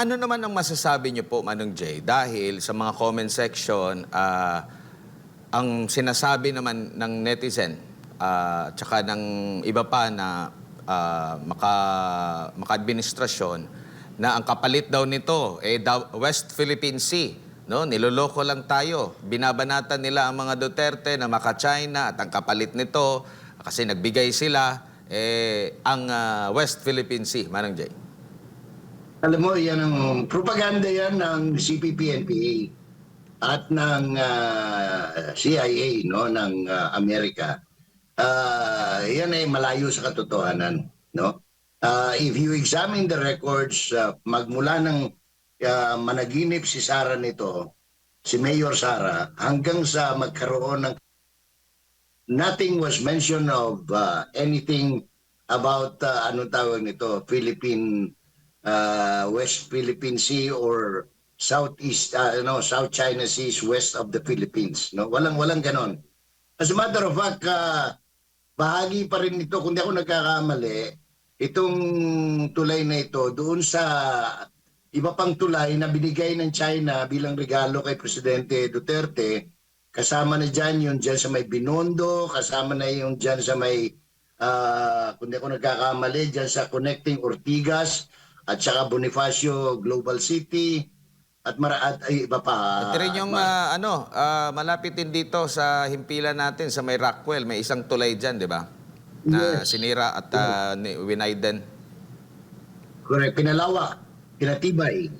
ano naman ang masasabi niyo po, Manong Jay? Dahil sa mga comment section, ah, ang sinasabi naman ng netizen, ah, tsaka ng iba pa na ah, maka, maka-administrasyon, na ang kapalit daw nito, eh, West Philippine Sea. No? Niloloko lang tayo. Binabanatan nila ang mga Duterte na maka-China at ang kapalit nito, kasi nagbigay sila, eh, ang ah, West Philippine Sea. Manong Jay. Alam mo, yan ang propaganda yan ng CPP-NPA at ng ah, CIA no ng ah, Amerika. Ah, yan ay malayo sa katotohanan, no? Ah, if you examine the records ah, magmula ng ah, managinip si Sara nito, si Mayor Sara, hanggang sa magkaroon ng nothing was mentioned of uh, anything about uh, ano tawag nito Philippine uh, West Philippine Sea or Southeast uh, no South China Sea west of the Philippines no? Walang walang ganon. As a matter of fact uh, bahagi pa rin nito kung di ako nagkakamali itong tulay na ito doon sa iba pang tulay na binigay ng China bilang regalo kay Presidente Duterte Kasama na dyan yung dyan sa may Binondo, kasama na yung dyan sa may, ah kung di ako nagkakamali, dyan sa Connecting Ortigas, at saka Bonifacio Global City, at, mara, at ay, iba pa. At rin yung ah, ano, ah, malapit din dito sa himpilan natin sa may Rockwell, may isang tulay diyan, 'di ba? Na Yes. sinira at uh, winiden. Correct, pinalawak, pinatibay.